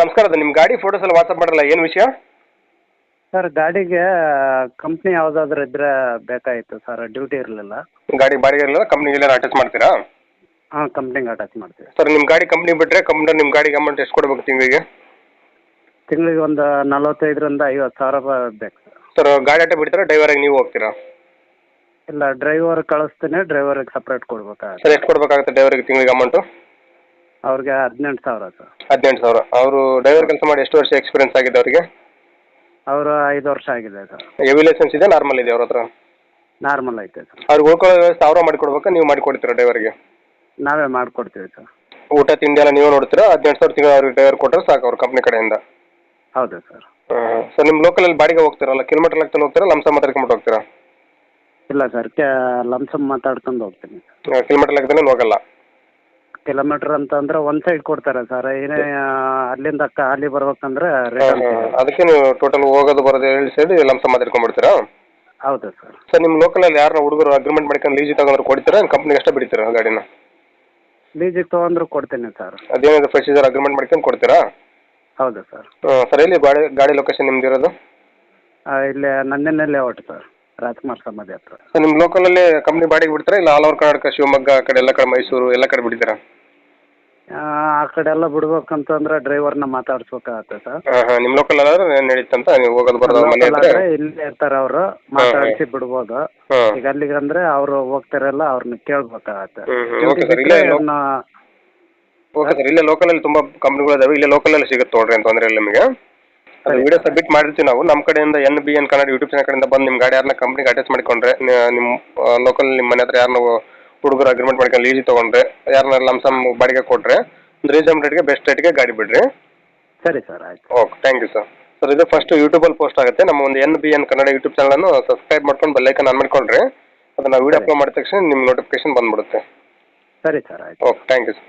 ನಮಸ್ಕಾರ. ಅದು ನಿಮ್ಮ ಗಾಡಿ ಫೋಟೋಸ್ ಎಲ್ಲ ವಾಟ್ಸಪ್ ಮಾಡಲ್ಲ ಏನು ವಿಷಯ? ಸರ್ ಗಾಡಿಗೆ ಕಂಪ್ನಿ ಯಾವುದಾದ್ರೂ ಇದ್ದರೆ ಬೇಕಾಗಿತ್ತು ಸರ್ ಡ್ಯೂಟಿ ಇರಲಿಲ್ಲ. ಗಾಡಿ ಬಾಡಿಗೆ ಇರಲಿಲ್ಲ ಕಂಪ್ನಿಗೆ ಅಟ್ಯಾಚ್ ಮಾಡ್ತೀರಾ? ಹಾಂ ಕಂಪ್ನಿಗೆ ಅಟ್ಯಾಚ್ ಮಾಡ್ತೀವಿ. ಸರ್ ನಿಮ್ಮ ಗಾಡಿ ಕಂಪ್ನಿ ಬಿಟ್ಟರೆ ಕಂಪ್ನಿ ನಿಮ್ಮ ಗಾಡಿಗೆ ಅಮೌಂಟ್ ಎಷ್ಟು ಕೊಡ್ಬೇಕು ತಿಂಗಳಿಗೆ? ತಿಂಗಳಿಗೆ ಒಂದು ನಲವತ್ತೈದರಿಂದ ಐವತ್ತು ಸಾವಿರ ರೂಪಾಯಿ ಬೇಕು ಸರ್. ಸರ್ ಗಾಡಿ ಆಟ ಬಿಡ್ತೀರಾ ಡ್ರೈವರಾಗಿ ನೀವು ಹೋಗ್ತೀರಾ? ಇಲ್ಲ ಡ್ರೈವರ್ ಕಳಿಸ್ತೀನಿ ಡ್ರೈವರಿಗೆ ಸಪ್ರೇಟ್ ಕೊಡ್ಬೇಕಾಗುತ್ತೆ. ಸರ್ ಎಷ್ಟು ಕೊಡಬೇಕಾಗುತ್ತೆ ಡ್ರೈವರಿಗೆ ತಿಂಗಳಿಗೆ ಅಮೌಂಟು ಅವ್ರಿಗೆ ಹದಿನೆಂಟು ಸಾವಿರ ಸರ್. ಹದಿನೆಂಟು ಸಾವಿರ. ಅವರು ಡ್ರೈವರ್ ಕೆಲಸ ಮಾಡಿ ಎಷ್ಟು ವರ್ಷ ಎಕ್ಸ್ಪೀರಿಯನ್ಸ್ ಆಗಿದೆ ಅವರಿಗೆ? ಅವರು ಐದು ವರ್ಷ ಆಗಿದೆ ಸರ್. ಹೆವಿ ಲೈಸೆನ್ಸ್ ಇದೆ ನಾರ್ಮಲ್ ಇದೆ ಅವ್ರ ಹತ್ರ? ನಾರ್ಮಲ್ ಐತೆ ಸರ್. ಅವ್ರಿಗೆ ಉಳ್ಕೊಳ್ಳೋ ವ್ಯವಸ್ಥೆ ಅವರ ಮಾಡಿಕೊಡ್ಬೇಕಾ? ನೀವು ಮಾಡಿಕೊಡ್ತೀರಾ ಡ್ರೈವರ್ಗೆ ನಾವೇ ಮಾಡಿಕೊಡ್ತೀವಿ ಸರ್. ಊಟ ತಿಂಡಿ ಎಲ್ಲ ನೀವು ನೋಡ್ತೀರಾ? ಹದಿನೆಂಟು ಸಾವಿರ ತಿಂಗಳು ಅವ್ರಿಗೆ ಡ್ರೈವರ್ ಕೊಟ್ಟರೆ ಸಾಕು ಅವ್ರ ಕಂಪ್ನಿ ಕಡೆಯಿಂದ. ಹೌದು ಸರ್. ಸರ್ ನಿಮ್ಮ ಲೋಕಲಲ್ಲಿ ಬಾಡಿಗೆ ಹೋಗ್ತೀರಲ್ಲ? ಕಿಲೋಮೀಟರ್ ಲೆಕ್ಕದಲ್ಲಿ ಹೋಗ್ತೀರಾ? ಲಂಸ ಮಾತಾಡ್ಕೊಂಡು ಹೋಗ್ತೀರಾ? ಇಲ್ಲ ಸರ್ ಲಂಸಮ್ ಮಾತಾಡ್ಕೊಂಡು ಹೋಗ್ತೀನಿ. ಕಿಲೋಮೀಟರ್ ಲೆಕ್ಕದಲ್ಲಿ ಹೋಗಲ್ಲ. ಕಿಲೋಮೀಟ್ರ್ ಅಂತಂದ್ರೆ ಒಂದ್ ಸೈಡ್ ಕೊಡ್ತಾರೆ ಸರ್ ಏನೇ ಅಲ್ಲಿಂದ ಅಕ್ಕ ಅಲ್ಲಿ ಬರ್ಬೇಕಂದ್ರೆ ಅದಕ್ಕೆ ನೀವು ಟೋಟಲ್ ಹೋಗೋದು ಬರೋದು ಹೇಳಿ ಸೇರಿ ಲಂಸ ಮಾತಾಡ್ಕೊಂಡ್ಬಿಡ್ತೀರಾ ಹೌದು ಸರ್ ಸರ್ ನಿಮ್ಮ ಲೋಕಲಲ್ಲಿ ಯಾರನ್ನ ಹುಡುಗರು ಅಗ್ರಿಮೆಂಟ್ ಮಾಡ್ಕೊಂಡು ಲೀಜಿ ತಗೊಂಡ್ರೆ ಕೊಡ್ತೀರಾ ಕಂಪ್ನಿಗೆ ಅಷ್ಟೇ ಬಿಡ್ತೀರಾ ಗಾಡಿನ? ಲೀಜಿ ತೊಗೊಂಡ್ರು ಕೊಡ್ತೀನಿ ಸರ್ ಅದೇನಿದೆ ಪ್ರೊಸೀಜರ್ ಅಗ್ರಿಮೆಂಟ್ ಮಾಡ್ಕೊಂಡು ಕೊಡ್ತೀರಾ? ಹೌದು ಸರ್ ಸರ್ ಎಲ್ಲಿ ಗಾಡಿ ಗಾಡಿ ಲೊಕೇಶನ್ ನಿಮ್ದು ಇರೋದು ಇಲ್ಲೇ ನಂದಿನಲ್ಲಿ ಲೇಔಟ್ ಸರ್ ರಾಜ್ಕುಮಾರ್ ಸಮಾಧಿ ಹತ್ರ. ಸರ್ ನಿಮ್ಮ ಲೋಕಲಲ್ಲಿ ಕಂಪ್ನಿ ಬಾಡಿಗೆ ಬಿಡ್ತೀರಾ? ಇಲ್ಲ ಆಲ್ ಓವರ್ ಕರ್ನಾಟಕ ಶಿವಮೊಗ್ಗ ಆ ಕಡೆ ಎಲ್ಲ ಕಡೆ ಮೈಸೂರು ಎಲ್ಲ ಕಡೆ ಬಿಡ್ತೀರಾ? ಆ ಆ ಕಡೆ ಎಲ್ಲ ಬಿಡ್ಬೇಕಂತಂದ್ರೆ ಡ್ರೈವರ್ನ ಮಾತಾಡ್ಸ್ಬೇಕಾಗತ್ತೆ ಸರ್. ನಿಮ್ಮ ಲೋಕಲ್ ಆದ್ರೆ ನಡೀತಂತ? ನೀವು ಹೋಗೋದು ಬರೋದು ಮನೆ ಆದ್ರೆ ಇಲ್ಲೇ ಇರ್ತಾರೆ ಅವರು. ಮಾತಾಡಿಸಿ ಬಿಡ್ಬೋದು. ಹಾಂ. ಈಗ ಅಲ್ಲಿಗೆ ಅಂದ್ರೆ ಅವರು ಹೋಗ್ತಾರಲ್ಲ ಅವ್ರನ್ನ ಕೇಳ್ಬೇಕಾಗತ್ತೆ. ಹ್ಮ್, ಹ್ಮ್. Duty Okay sir. ಇಲ್ಲೇ ಲೋ- ಓಕೆ ಸರ್ ಇಲ್ಲೇ ಲೋಕಲಲ್ಲಿ ತುಂಬ ಕಂಪ್ನಿಗಳು ಇದಾವೆ ಇಲ್ಲೇ ಲೋಕಲಲ್ಲಿ ಸಿಗುತ್ತೆ ನೋಡ್ರಿ ಅಂತಂದ್ರೆ ತೊಂದರೆ ಇಲ್ಲ ನಿಮಗೆ? ಅದು ವಿಡಿಯೋ ಸಬ್ಮಿಟ್ ಮಾಡಿರ್ತೀವಿ ನಾವು. ನಮ್ಮ ಕಡೆಯಿಂದ N B N Kannada YouTube channel ಕಡೆಯಿಂದ ಬಂದು ನಿಮ್ಮ ಗಾಡಿ ಯಾರನ್ನ ಕಂಪ್ನಿಗೆ ಅಟ್ಯಾಚ್ ಮಾಡಿಕೊಂಡ್ರೆ ನಿಮ್ಮ ಲೋಕಲ್ ನಿಮ್ಮ ಮನೆ ಹತ್ರ ಯಾರನ್ನ ಹುಡುಗರು ಅಗ್ರಿಮೆಂಟ್ ಮಾಡ್ಕೊಂಡು ಲೀಜಿ ತೊಗೊಂಡ್ರೆ ಯಾರನ್ನ ಲಮ್ಸಮ್ ಬಾಡಿಗೆ ಕೊಟ್ಟರೆ ರೀಸನ್ ರೇಟ್ಗೆ ಬೆಸ್ಟ್ ರೇಟ್ಗೆ ಗಾಡಿ ಬಿಡ್ರಿ. ಸರಿ ಸರ್ ಆಯ್ತು. Okay thank you sir sir ಇದು ಫಸ್ಟ್ ಯೂಟ್ಯೂಬಲ್ಲಿ ಪೋಸ್ಟ್ ಆಗುತ್ತೆ. ನಮ್ಮ ಒಂದು N B N Kannada YouTube ಚಾನಲನ್ನು ಸಬ್ಸ್ಕ್ರೈಬ್ ಮಾಡ್ಕೊಂಡು ಬೆಲ್ಲೈಕನ್ ಆನ್ ಮಾಡ್ಕೊಂಡ್ರೆ ಅದನ್ನು ವೀಡಿಯೋ ಅಪ್ಲೋಡ್ ಮಾಡಿದ ತಕ್ಷಣ ನಿಮ್ಮ ನೋಟಿಫಿಕೇಶನ್ ಬಂದ್ಬಿಡುತ್ತೆ. ಸರಿ ಸರ್ ಆಯ್ತು. Okay thank you sir